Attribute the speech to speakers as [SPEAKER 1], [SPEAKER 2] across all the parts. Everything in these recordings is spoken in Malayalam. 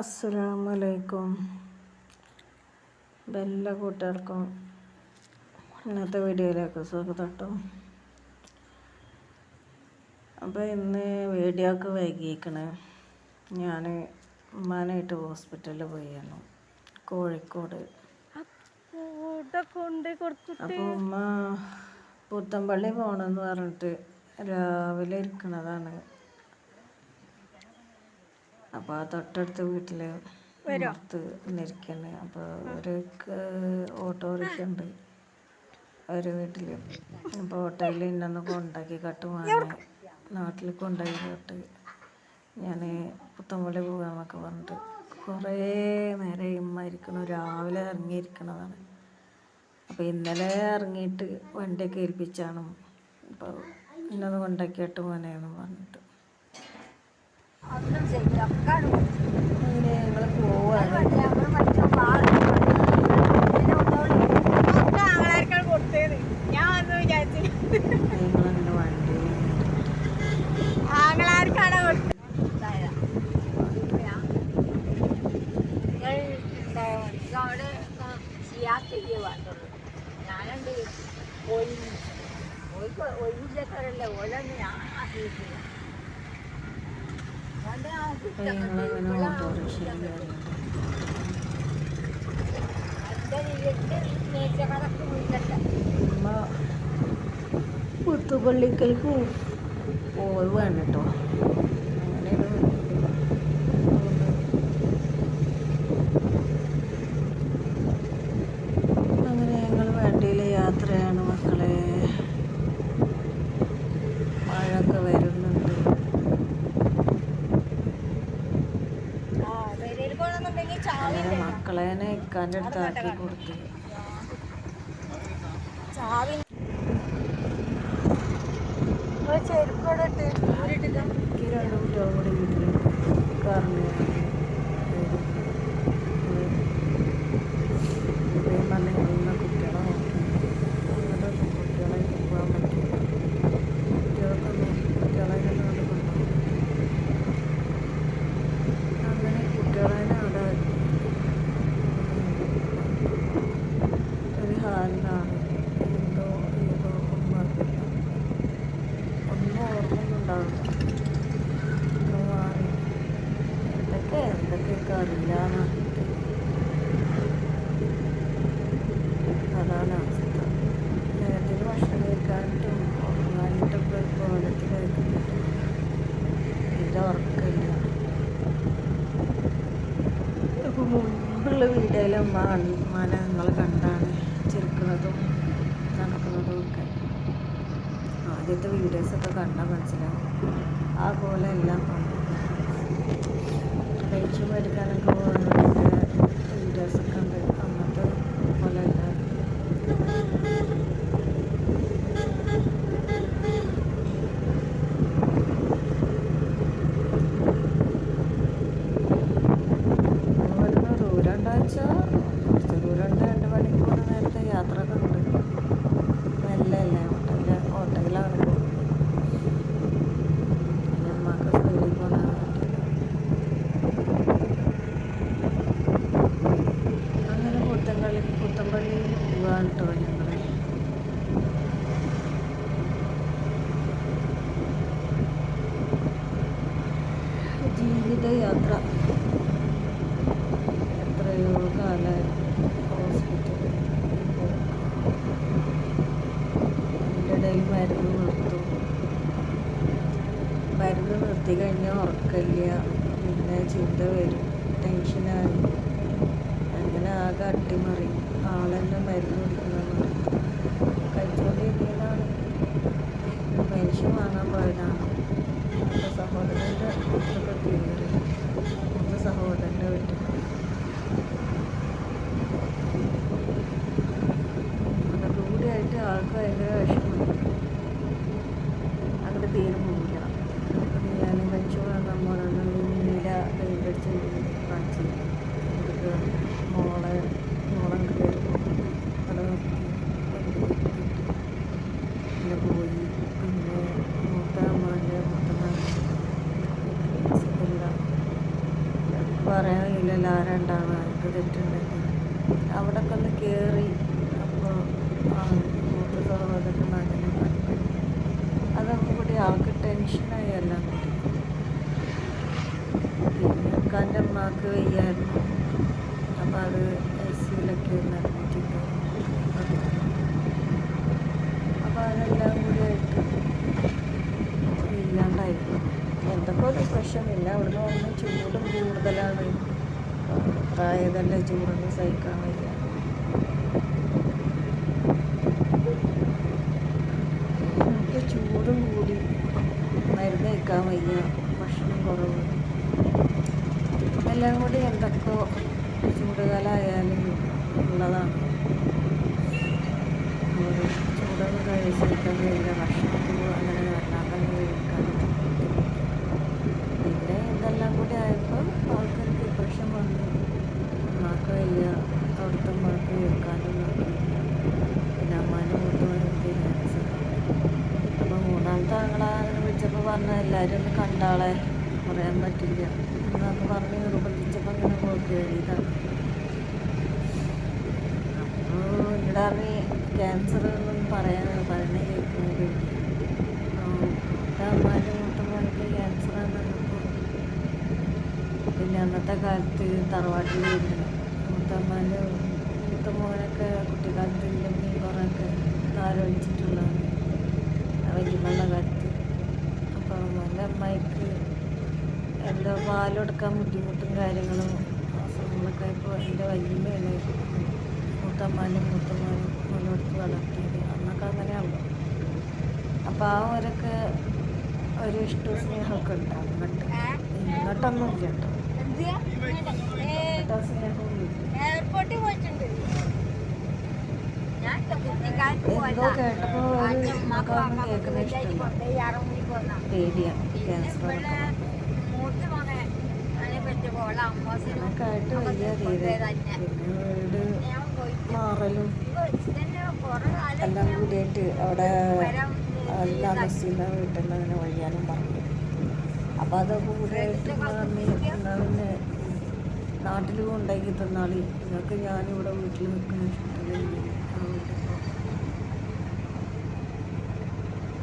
[SPEAKER 1] അസ്സലാമലൈക്കും. എല്ലാ കൂട്ടുകാർക്കും ഇന്നത്തെ വീഡിയോയിലേക്ക് സ്വാഗതം കേട്ടോ. അപ്പോൾ ഇന്ന് വീഡിയോക്ക് വൈകിക്കണേ. ഞാൻ ഉമ്മാനായിട്ട് ഹോസ്പിറ്റലിൽ പോയിരുന്നു. കോഴിക്കോട്. അപ്പോൾ ഉമ്മ പുത്തമ്പള്ളി പോകണമെന്ന് പറഞ്ഞിട്ട് രാവിലെ ഇരിക്കണതാണ്. അപ്പോൾ ആ തൊട്ടടുത്ത വീട്ടിൽ പുറത്ത് നിൽക്കണ് അപ്പോൾ ഒരു ഓട്ടോറിക്ഷ ഉണ്ട് ഒരു വീട്ടിൽ അപ്പോൾ ഓട്ടോയിൽ ഇന്നൊന്ന് കൊണ്ടാക്കി കട്ടുമാണ് നാട്ടിൽ കൊണ്ടാക്കി കട്ട്. ഞാൻ പുത്തമ്പള്ളി പോകാമെന്നൊക്കെ പറഞ്ഞിട്ട് കുറേ നേരം ഇമ്മ ഇരിക്കണു. രാവിലെ ഇറങ്ങിയിരിക്കണതാണ് അപ്പോൾ ഇന്നലെ ഇറങ്ങിയിട്ട് വണ്ടിയൊക്കെ ഏൽപ്പിച്ചാണ്. അപ്പോൾ ഇന്നത് കൊണ്ടാക്കിയിട്ട് മോനെന്ന് പറഞ്ഞിട്ട്.
[SPEAKER 2] ഒന്നും ചെയ്യില്ല ഒക്കെ
[SPEAKER 1] ഇങ്ങനെ ഞങ്ങൾ പോവാണ്
[SPEAKER 2] കൊടുത്തത്. നമ്മൾ പഠിച്ച പാട് പിന്നെ ഒന്നുകൂടി ഒക്കെ ആങ്ങളാർക്കാണ് കൊടുത്തത്. ഞാൻ ഒന്ന് വിചാരിച്ചു
[SPEAKER 1] ഞങ്ങളങ്ങനെ വണ്ടി
[SPEAKER 2] ആങ്ങളാർക്കാണ് കൊടുത്തത്. ഇതായതാ. ഇപ്പൊ ഞാൻ- നിങ്ങൾ ഉണ്ടായാ മതി. ഇത് അവിടെ ചെയ്യാത്തില്ലേ വേണ്ടുള്ളൂ ഞാനുണ്ട് ഒഴിഞ്ഞ് ഒഴിക്ക് ഒഴിഞ്ഞില്ലത്തരല്ലേ ഓലൊന്നും ഞാൻ അറിയിട്ടില്ല അതുകൊണ്ട് ഞാൻ
[SPEAKER 1] അപ്പോൾ ഞങ്ങളങ്ങനെ ഓട്ടോറിക്ഷയിൽ കയറിയത് ഉമ്മ പുത്തുപള്ളിക്കൽക്ക് പോവുകയാണ് കേട്ടോ അങ്ങനെ ഞങ്ങൾ വണ്ടിയിൽ യാത്രയാണ് മക്കളെ. മഴയൊക്കെ വരുന്നുണ്ട്. മക്കളെ ഇക്കാന്റെ അടുത്താക്കി കൊടുത്തു എനിക്ക് രണ്ട് കുട്ടികളും കൂടി വീട്ടിലുണ്ട് കാറിന് പറഞ്ഞ ഇന്ന കുട്ടികളെ നോക്കി അങ്ങനത്തെ കുട്ടികളെ പോകാൻ പറ്റില്ല കുട്ടികൾക്കൊന്നും കുട്ടികളെ കൊണ്ട് കൊണ്ടുപോകും അങ്ങനെ കുട്ടികളെ അവിടെ ഒരു ഹാലിലാണ് എന്തോ ഏതോ ഒന്നും അറിയില്ല ഒന്നും ഓർമ്മയൊന്നുണ്ടാവില്ല ഒന്ന് മാറി എന്തൊക്കെ എന്തൊക്കെയൊക്കെ അറിയില്ലാന്ന് പറഞ്ഞിട്ട് അതാണ് അവസ്ഥ നേരത്തിന് ഭക്ഷണം കഴിക്കാനിട്ടും ഉറങ്ങാനിട്ടൊക്കെ ഒരു കോലത്തിലായിട്ടുണ്ട് ഇത് ഉറക്കമില്ല അപ്പോൾ മുമ്പുള്ള വീഡിയോയിൽ അമ്മ ഞങ്ങൾ കണ്ടാണ് ചെറുക്കുന്നതും നടക്കുന്നതും ഒക്കെ. ആദ്യത്തെ വീഡിയോസൊക്കെ കണ്ടാൽ മനസ്സിലാവും. ആ പോലെ എല്ലാം കഴിച്ചു മേടിക്കാനൊക്കെ പോകുന്നതിന്റെ വീഡിയോസൊക്കെ ഉണ്ട് അന്നത്തെ പോലെ അല്ല ഇവിടുന്ന് ദൂരം ഉണ്ടാച്ചാ കുറച്ച് ദൂരം ഉണ്ട് രണ്ട് മണിക്കൂർ നേരത്തെ യാത്രയൊക്കെ ഉണ്ട് മെല്ലെ അല്ലേ ഓട്ടോയിൽ ഓട്ടോയിലാണ് പോകുന്നത് പിന്നെ അമ്മയ്ക്ക് സ്കൂളിൽ പോകണ അങ്ങനെ പുത്തമ്പള്ളി പുത്തമ്പള്ളിയിൽ പോവാണ് കേട്ടോ ഞങ്ങൾ ജീവിതയാത്ര എത്രയോ കാലമായി ഹോസ്പിറ്റലിൽ ഇപ്പോൾ അതിന്റെ ഇടയിൽ മരുന്ന് നിർത്തും നിർത്തി കഴിഞ്ഞാൽ ഉറക്കമില്ല. പിന്നെ ചിന്ത വരും. ടെൻഷനായി അങ്ങനെ ആകെ അട്ടിമറി. ആളെന്നെ മരുന്ന് കുടിക്കുന്നത് കഴിച്ചുകൊണ്ടിരിക്കുന്നതാണ് മനുഷ്യൻ വാങ്ങാൻ പോയതാണ്. എന്റെ സഹോദരന്റെ ഒക്കെ തീരെ എന്റെ സഹോദരന്റെ വീട്ടിൽ കൂടിയായിട്ട് ആൾക്ക് ഭയങ്കര വിഷമം. അങ്ങോട്ട് തീരെ പോകില്ല ഞാൻ പെൻഷൻ വാങ്ങാൻ പോകണം നീല പെയിന്റ് അടിച്ച് കാണിച്ച് കൊടുക്കുക മോളെ മോളെ കയറി അവിടെ നിർത്തി പിന്നെ പോയി പിന്നെ മൂത്ത അമ്മാന്റെ മൂത്തമ്മ സുഖമില്ല കഴിയില്ലല്ലോ ആരാണ്ടാവുക എനിക്ക് തെറ്റുണ്ടെങ്കിൽ അവിടെ ഒക്കെ ഒന്ന് കയറി അപ്പോൾ മൂത്ത സഹോദരൻ അങ്ങനെ കണ്ടു. അതൊക്കെ കൂടി ആൾക്ക് ടെൻഷനായി എല്ലാം കൂടി. പിന്നെ ഉക്കാന്റെ അമ്മയ്ക്ക് വയ്യായിരുന്നു. അപ്പോൾ അത് ഐ സിയിലൊക്കെ ഒന്ന് അഡ്മിറ്റ് അപ്പോൾ അതെല്ലാം കൂടി ആയിട്ട് ഇല്ലാണ്ടായിരുന്നു എന്തൊക്കെ ഒരു പ്രശ്നമില്ല. അവിടുന്ന് വന്ന് ചൂടും കൂടുതലാണ്. പ്രായതല്ല ചൂടൊന്നും സഹിക്കാൻ വയ്യ. നമുക്ക് ചൂടും കൂടി മരുന്ന് കഴിക്കാൻ വയ്യ ഭക്ഷണം കുറവ്. എല്ലാം കൂടി എന്തൊക്കെയോ ചൂടുകാലമായാലും ഉള്ളതാണ്. ചൂടൊന്നും കഴിച്ചിരിക്കാൻ കഴിയില്ല ഭക്ഷണത്തിൽ അങ്ങനെ വല്ലാതെ കഴിക്കാൻ പിന്നെ ഇതെല്ലാം കൂടി ആയപ്പോൾ ആൾക്കൊരു ഡിപ്രഷൻ വന്നു അമ്മയ്ക്ക് വയ്യ അവിടുത്തെ അമ്മയ്ക്ക് കേൾക്കാനും നോക്കിയില്ല പിന്നെ അമ്മാന്റെ മൂത്തവനക്ക് ക്യാൻസർ അപ്പോൾ മൂന്നാമത്തെ ആങ്ങളെ അങ്ങനെ വിളിച്ചപ്പോൾ പറഞ്ഞ എല്ലാവരും കണ്ടാളെ പറയാൻ പറ്റില്ല. എന്നൊക്കെ പറഞ്ഞ് നിർബന്ധിച്ചപ്പോൾ അങ്ങനെ പോയി എഴുതിയതാണ് അപ്പോൾ ക്യാൻസർ ഒന്നും പറയാൻ പറയണ കേൾക്കുന്നത് അമ്മാന്റെ മൂത്തമ്മക്ക് ക്യാൻസർ ആണ് പിന്നെ അന്നത്തെ കാലത്ത് തറവാട്ടിൽ വരുന്നു മൂത്തമ്മാന്റെ മൂത്ത കുട്ടിക്കാലത്ത് ഇല്ലെങ്കിൽ കുറേയൊക്കെ ആരോപിച്ചിട്ടുള്ളതാണ് വലിയ കാലത്ത്. എന്റെ അമ്മായിക്ക് എന്തോ പാലെടുക്കാൻ ബുദ്ധിമുട്ടും കാര്യങ്ങളും അസുഖങ്ങളൊക്കെ ഇപ്പോൾ എന്റെ വല്യമ്മയാണ് മൂത്തമ്മാനും മൂത്തമ്മാനും മുന്നോട്ട് വളർത്തിയത്. അന്നൊക്കെ അങ്ങനെയാണല്ലോ അപ്പോൾ ആ അവരൊക്കെ ഒരു ഇഷ്ടവും സ്നേഹമൊക്കെ ഉണ്ട് അങ്ങോട്ട് ഇങ്ങോട്ടൊന്നും ഇല്ല കേട്ടോ. ഇല്ല
[SPEAKER 2] എയർപോർട്ടിൽ പോയിട്ടുണ്ട്.
[SPEAKER 1] എന്തോ കേട്ടപ്പോൾ ഒരു
[SPEAKER 2] വാങ്ങാൻ
[SPEAKER 1] കേൾക്കുന്ന ഇഷ്ടമല്ല പേടിയാണ്
[SPEAKER 2] ഞാൻ പോയി
[SPEAKER 1] മാറലും എല്ലാം കൂടിയിട്ട് അവിടെ എല്ലാ നസീമ വീട്ടിൽ അങ്ങനെ വഴിയാനും പറഞ്ഞു അപ്പോൾ അതൊക്കെ കൂടിയായിട്ട് എന്നാൽ പിന്നെ നാട്ടിൽ കൊണ്ടാക്കി തന്നാളി. നിങ്ങൾക്ക് ഞാനിവിടെ വീട്ടിൽ നിൽക്കുന്ന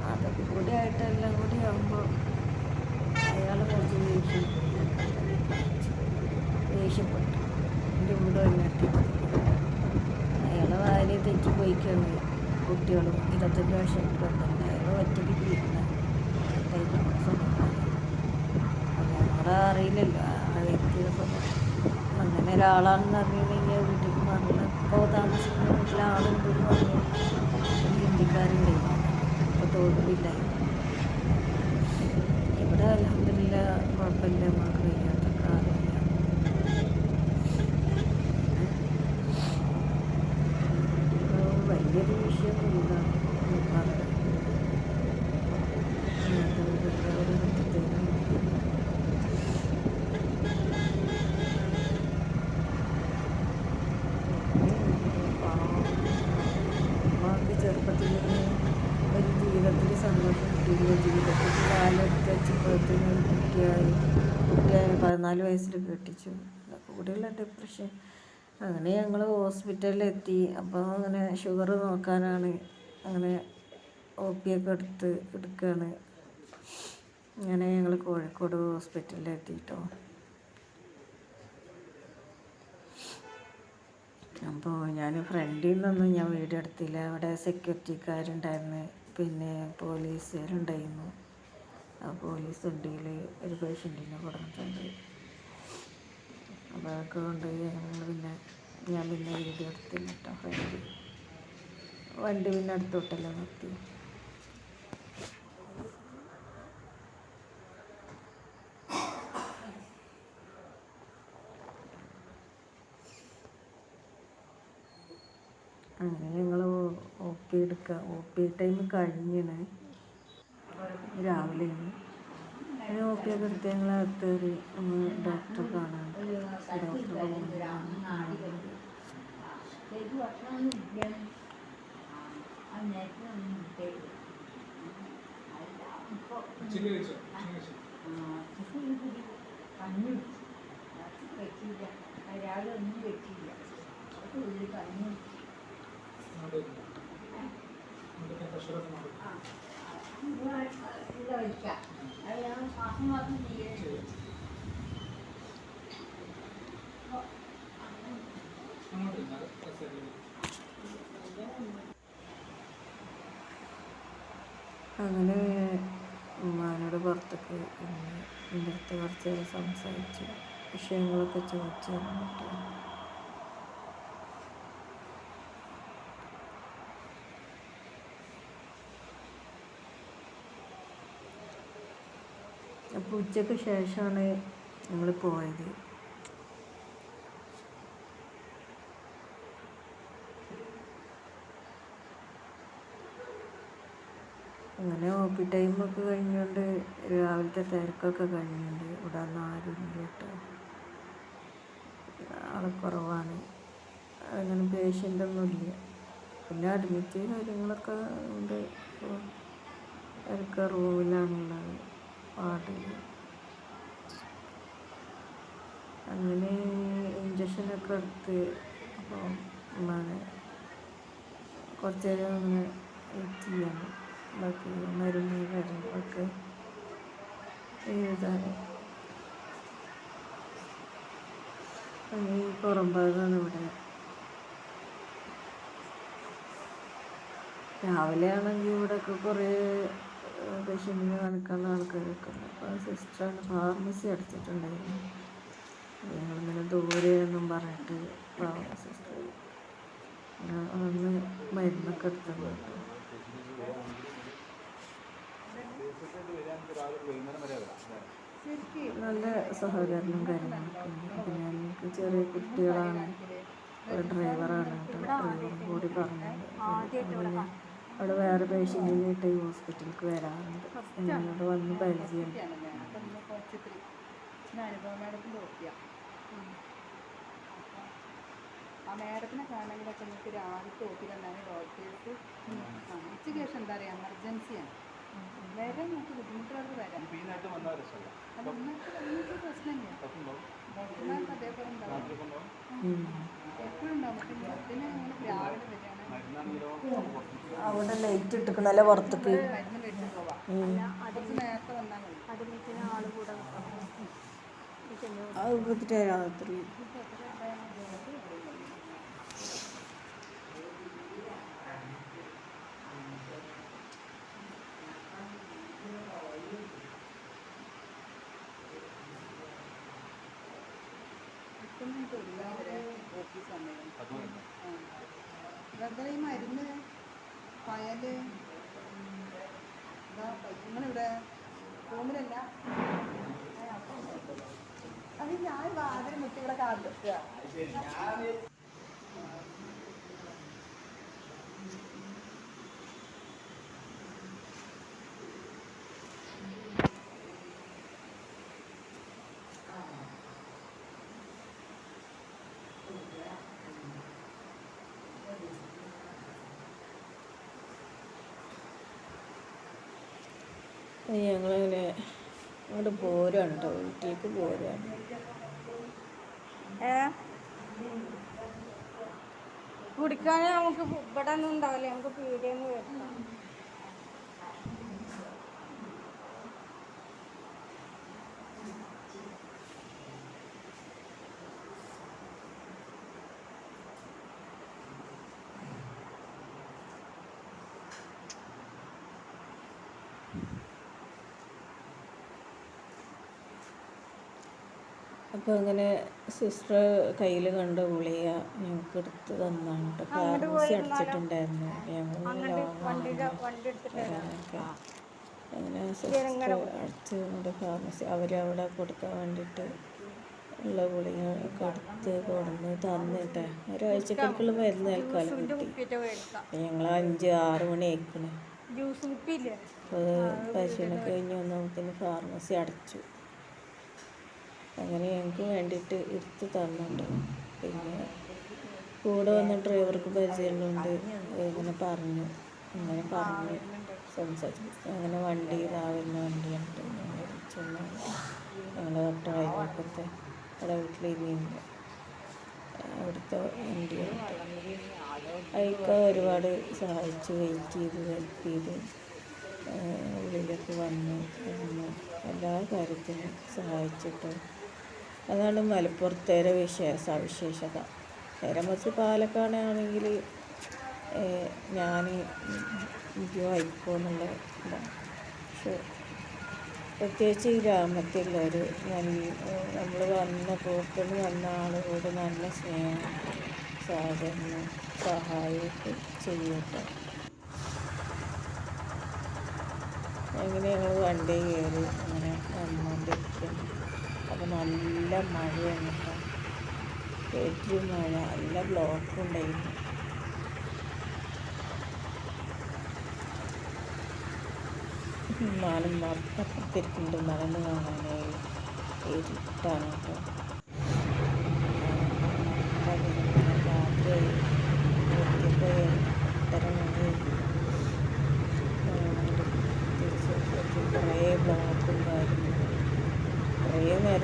[SPEAKER 1] അതൊക്കെ കൂടി ആയിട്ട് എല്ലാം കൂടി ആകുമ്പോൾ അയാൾ കുറച്ച് ദേഷ്യം ദേഷ്യപ്പെട്ടു. എന്റെ വീട് വന്നിട്ട് അയാളെ ഭാര്യ തെറ്റിപ്പോയിക്കാണ് കുട്ടികളും. ഇരുപത്തഞ്ച് വർഷം ബന്ധമില്ല അയാൾ ഒറ്റയ്ക്ക് ജീവിക്കുന്ന ഞങ്ങളെ ഒരാളാണെന്ന് അറിഞ്ഞിട്ടുണ്ടെങ്കിൽ വീട്ടിൽ പറഞ്ഞ ഇപ്പോൾ താമസിക്കുന്ന വീട്ടിൽ ആളുണ്ടെന്ന് പറഞ്ഞു. ഹിന്ദിക്കാരുണ്ട്. ഇപ്പോൾ തോന്നുന്നില്ല ഇവിടെ അലഹമില്ല കുഴപ്പമില്ല. നമുക്ക് വയ്യാത്ത കാര്യമില്ല ഇപ്പോൾ വലിയൊരു വിഷയമൊന്നുമില്ല നോക്കാറുണ്ട് അമ്മയ്ക്ക് ചെറുപ്പത്തിൽ ഒരു ജീവിതത്തിൽ സന്തോഷം. കിട്ടിയില്ല ജീവിതത്തിൽ കാലെടുത്ത് ഒരു കുട്ടിയായി കുട്ടിയായി പതിനാല് വയസ്സിൽ കെട്ടിച്ചു കൂടെയുള്ള ഡിപ്രഷൻ അങ്ങനെ ഞങ്ങൾ ഹോസ്പിറ്റലിലെത്തി അപ്പോൾ അങ്ങനെ ഷുഗർ നോക്കാനാണ് അങ്ങനെ ഒ പി ഒക്കെ എടുത്ത് എടുക്കുകയാണ് അങ്ങനെ ഞങ്ങൾ കോഴിക്കോട് ഹോസ്പിറ്റലിൽ എത്തിയിട്ടോ അപ്പോൾ ഞാൻ ഫ്രണ്ടിൽ നിന്നൊന്നും ഞാൻ വീഡിയോ എടുത്തില്ല അവിടെ സെക്യൂരിറ്റിക്കാരുണ്ടായിരുന്നു പിന്നെ പോലീസ് പോലീസുകാരുണ്ടായിരുന്നു. ആ പോലീസ് വണ്ടിയിൽ ഒരു പേഷ്യന്റിനെ കൊടുത്തിട്ടുണ്ട് അപ്പോൾ അതൊക്കെ കൊണ്ട് ഞങ്ങൾ പിന്നെ ഞാൻ പിന്നെ വീഡിയോ എടുത്തില്ല കേട്ടോ വണ്ടി പിന്നെ അടുത്തോട്ടല്ലോ നിർത്തി അങ്ങനെ ഞങ്ങൾ ഒ പി എടുക്കുക ഒ പി ടൈം കഴിഞ്ഞാണ് രാവിലെയാണ്. അതിന് ഒ പി ഒക്കെ എടുത്ത് ഞങ്ങൾ അടുത്ത് ഒരു ഡോക്ടറെ കാണാൻ. ഡോക്ടറെ
[SPEAKER 2] രാവിലെ ഒന്നും വെച്ചില്ല അതൊക്കെ ഉള്ളിൽ കഞ്ഞി ഇത് കഴിക്കാം അത് ഞാൻ മാസം മാസം ചെയ്യേ
[SPEAKER 1] അങ്ങനെ ഉമ്മാനോട് പുറത്തേക്ക് ഇന്നത്തെ കുറച്ച് സംസാരിച്ചു വിഷയങ്ങളൊക്കെ ചോദിച്ചു അപ്പോൾ ഉച്ചയ്ക്ക് ശേഷമാണ് ഞങ്ങൾ പോയത്. അങ്ങനെ ഒ പി ടൈമൊക്കെ കഴിഞ്ഞുകൊണ്ട് രാവിലത്തെ തിരക്കൊക്കെ കഴിഞ്ഞുകൊണ്ട് ഇവിടെ ഒന്നും ആരും ഇല്ല കേട്ടോ. ആളെ കുറവാണ്. അങ്ങനെ പേഷ്യന്റ് ഒന്നും ഇല്ല. പിന്നെ അഡ്മിറ്റ് കാര്യങ്ങളൊക്കെ ഉണ്ട്. തിരക്ക് റൂമിലാണുള്ളത് വാർഡിൽ അങ്ങനെ ഇഞ്ചക്ഷനൊക്കെ എടുത്ത് അപ്പോൾ അങ്ങനെ കുറച്ച് നേരം അങ്ങനെ വെയിറ്റ് ചെയ്യണം ബാക്കി മരുന്ന് കാര്യങ്ങളൊക്കെ എഴുതാൻ അങ്ങനെ പുറം ഭാഗമാണ് ഇവിടെ. രാവിലെ ആണെങ്കിൽ ഇവിടെയൊക്കെ കുറേ പേഷ്യന്റിനെ കാണിക്കാനുള്ള ആൾക്കാരൊക്കെ ഉണ്ട്. അപ്പോൾ സിസ്റ്ററാണ് ഫാർമസി അടച്ചിട്ടുണ്ടായിരുന്നു. ഞങ്ങളിങ്ങനെ ദൂരെയൊന്നും പറഞ്ഞിട്ട് പാവം സിസ്റ്റർ അന്ന് മരുന്നൊക്കെ എടുത്തത് നല്ല സഹകരണം കാര്യങ്ങളൊക്കെ ഉണ്ട്. പിന്നെ എനിക്ക് ചെറിയ കുട്ടികളാണ്. ഡ്രൈവറാണ് കേട്ടോ ഡ്രൈവറും കൂടി അങ്ങനെ അവിടെ വേറെ പേഷ്യന്റിനായിട്ട് ഈ ഹോസ്പിറ്റലിലേക്ക് വരാറുണ്ട്. എന്നോട് വന്ന് പരിചയം.
[SPEAKER 2] ആ മേഡത്തിനെ കാണണമെങ്കിലൊക്കെ നിങ്ങൾക്ക് രാവിലത്തെ ഓപ്പിലുണ്ടാകും ഡോക്ടേഴ്സ് ഉച്ചയ്ക്ക് ശേഷം എന്താ പറയുക എമർജൻസിയാണ് വരാൻ നമുക്ക് ബുദ്ധിമുട്ടുകൾക്ക് വരാം. അത് ഇന്നത്തെ നിങ്ങൾക്ക് പ്രശ്നമില്ല ഡോക്ടർമാർക്ക് അതേപോലെ ഉണ്ടാവും.
[SPEAKER 1] അവിടെ ലൈറ്റ് ഇട്ടിക്കണല്ലേ പുറത്തേക്ക് അത് കൊടുത്തിട്ട്
[SPEAKER 2] ഒരുപാട് ഓഫീസ് സമയം. വെറുതെ ഈ മരുന്ന് പയൽ എന്താ നിങ്ങളിവിടെ റൂമിലല്ല? അത് ഞാൻ വാതിൽ ഇവിടെ കാത്തിക്കുക
[SPEAKER 1] ഞങ്ങളങ്ങനെ അങ്ങോട്ട് പോരാണ് കേട്ടോ. വീട്ടിലേക്ക് പോരാണ്
[SPEAKER 3] കുടിക്കാൻ നമുക്ക് ഇവിടെ ഒന്നും ഉണ്ടാവില്ല. നമുക്ക് പീടിയെന്ന് മേടിക്കാം
[SPEAKER 1] അപ്പോൾ അങ്ങനെ സിസ്റ്റർ കയ്യിൽ കണ്ട ഗുളിക ഞങ്ങൾക്ക് എടുത്ത് തന്നാണ് കേട്ടോ ഫാർമസി അടിച്ചിട്ടുണ്ടായിരുന്നു. ഞങ്ങൾ അങ്ങനെ സിസ്റ്റർ അടിച്ച് കൊണ്ട് ഫാർമസി അവരവിടെ കൊടുക്കാൻ വേണ്ടിയിട്ട് ഉള്ള ഗുളിക ഒക്കെ എടുത്ത് കൊടുന്ന് തന്നിട്ട് ഒരാഴ്ചക്കുള്ള മരുന്ന് ഏൽക്കാലം കിട്ടി. ഞങ്ങൾ അഞ്ച് ആറ് മണി ആയിക്കണേ. അപ്പോൾ പശുവിനൊക്കെ കഴിഞ്ഞ് വന്നപ്പോഴത്തേന് ഫാർമസി അടച്ചു. അങ്ങനെ ഞങ്ങൾക്ക് വേണ്ടിയിട്ട് എടുത്ത് തന്നിട്ടുണ്ട്. പിന്നെ കൂടെ വന്ന ഡ്രൈവർക്ക് പരിചയമുള്ളതുകൊണ്ട് ഇങ്ങനെ പറഞ്ഞു. അങ്ങനെ പറഞ്ഞു. സംസാരിച്ചു. അങ്ങനെ വണ്ടി രാവിലെ വണ്ടിയുണ്ട്. ഞങ്ങൾ ചെന്ന് ഞങ്ങൾ തൊട്ട് അയൽവക്കത്തെ അവിടെ വീട്ടിലിരുന്നില്ല അവിടുത്തെ വണ്ടി അയക്ക ഒരുപാട് സഹായിച്ചു. വെയിറ്റ് ചെയ്ത് ഹെൽപ്പ് ചെയ്ത്. ഉള്ളിലേക്ക് വന്ന്. എല്ലാ കാര്യത്തിനും സഹായിച്ചിട്ട് അതാണ് മലപ്പുറത്തേരെ വിശേഷ സവിശേഷത. നേരെ മറിച്ച് പാലക്കാടാണെങ്കിൽ ഞാൻ വായിക്കുമെന്നുള്ള പക്ഷെ പ്രത്യേകിച്ച് ഈ ഗ്രാമത്തിലുള്ളവർ നല്ല നമ്മൾ വന്ന പുറത്തുനിന്ന് വന്ന ആളുകളോട് നല്ല സ്നേഹം സഹകരണം സഹായമൊക്കെ ചെയ്യട്ടെ. അങ്ങനെ ഞങ്ങൾ വണ്ടി കയറി അങ്ങനെ വന്നുകൊണ്ടിരിക്കും അപ്പോൾ നല്ല മഴയാണ് കേട്ടോ ഏറ്റവും മഴ നല്ല ബ്ലോക്ക് ഉണ്ടായിരുന്നു. നാലും അപ്പുറത്തിരിക്കുന്നുണ്ട് നടന്ന് കാണാനായി. ഇരുട്ടാണ് കേട്ടോ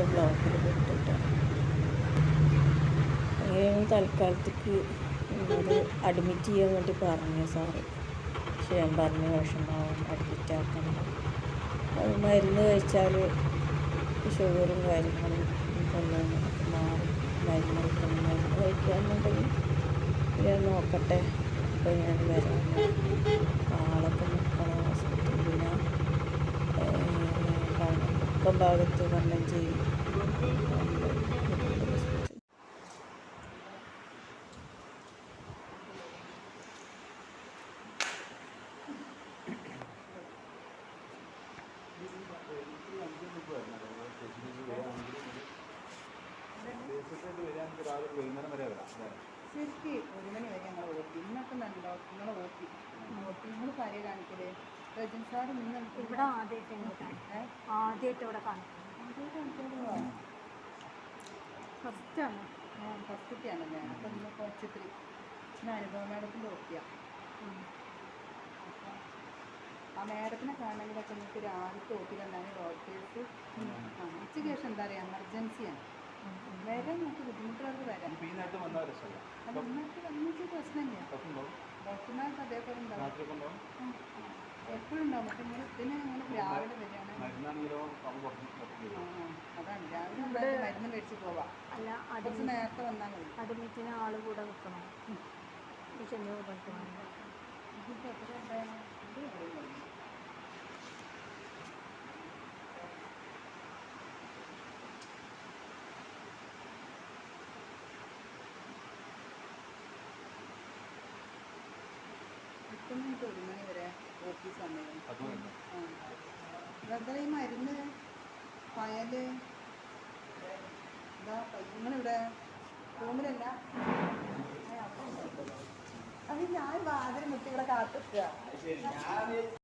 [SPEAKER 1] നേരം ബ്ലോക്കിൽ പെട്ടിട്ടാണ് അങ്ങനെ തൽക്കാലത്തേക്ക് അത് അഡ്മിറ്റ് ചെയ്യാൻ വേണ്ടി പറഞ്ഞു സാറ്. പക്ഷെ ഞാൻ പറഞ്ഞ വിഷമാവും അഡ്മിറ്റ് ആക്കണം അത് മരുന്ന് കഴിച്ചാൽ ഷുഗറും കാര്യങ്ങളും കൊണ്ടുവന്ന് മാറും മരുന്ന് കഴിക്കണം മരുന്ന് കഴിക്കാന്നുണ്ടെങ്കിൽ ഞാൻ നോക്കട്ടെ. അപ്പോൾ ഞാൻ വരാം. ആളൊക്കെ നിൽക്കണം ഹോസ്പിറ്റലിൽ പിന്നെ മുക്കം ഭാഗത്ത് വണ്ണം ചെയ്യും
[SPEAKER 2] ശരിക്ക് ഒരു മണി വരെ ഞങ്ങൾ ഓപ്പി ഇന്നൊക്കെ നല്ല നിങ്ങളെ ഓപ്പി ഓപ്പി നിങ്ങൾ കാര്യ കാണിക്കൽ രജൻ സാർ നിങ്ങൾ
[SPEAKER 3] ഇവിടെ ആദ്യമായിട്ട് ഞങ്ങൾ കാണിക്കാം ആദ്യമായിട്ട് ഇവിടെ കാണിക്കാം ഫസ്റ്റാണ്.
[SPEAKER 2] ഫസ്റ്റൊക്കെയാണല്ലേ അപ്പം ഇന്ന് കുറച്ചിത്തിരി ഞാൻ അനുഭവ മേഡത്തിന്റെ ഓപ്പിയാണ് ആ മേഡത്തിനെ കാണണമെങ്കിലൊക്കെ നിങ്ങൾക്ക് രാവിലത്തെ ഓപ്പിലുണ്ടാണ് ഡോക്ടേഴ്സ് ആ ഉച്ചയ്ക്ക് ശേഷം എന്താ പറയുക എമർജൻസിയാണ് വരാൻ നമുക്ക് ബുദ്ധിമുട്ടുകൾക്ക് വരാം. അത് ഇന്നത്തെ വന്നിട്ട് പ്രശ്നമില്ല. ഡോക്ടർമാർക്ക് അതേപോലെ ഉണ്ടാവും. എപ്പോഴും ഉണ്ടാവും പക്ഷെ നിങ്ങൾ ഇതിന് നിങ്ങൾ രാവിലെ വരികയാണ്. അതാണ്. രാവിലെ ഇവിടെ മരുന്ന് മേടിച്ച് പോവാം.
[SPEAKER 3] അല്ല
[SPEAKER 2] കുറച്ച് നേരത്തെ വന്നാൽ മതി.
[SPEAKER 3] അഡ്മിറ്റിന് ആൾ കൂടെ നിൽക്കണം. ചെന്ന്
[SPEAKER 2] ഇതിപ്പോൾ എത്ര ഉണ്ടായിരുന്നു? ഇത് ഓഫീസ്
[SPEAKER 4] ഉണ്ട്.
[SPEAKER 2] വെറുതെ ഈ മരുന്ന് പയൽ ഇതാ നിങ്ങളിവിടെ റൂമിലല്ല? അത് ഞാൻ വാതിൽ മുട്ടി ഇവിടെ കാത്തിക്കുക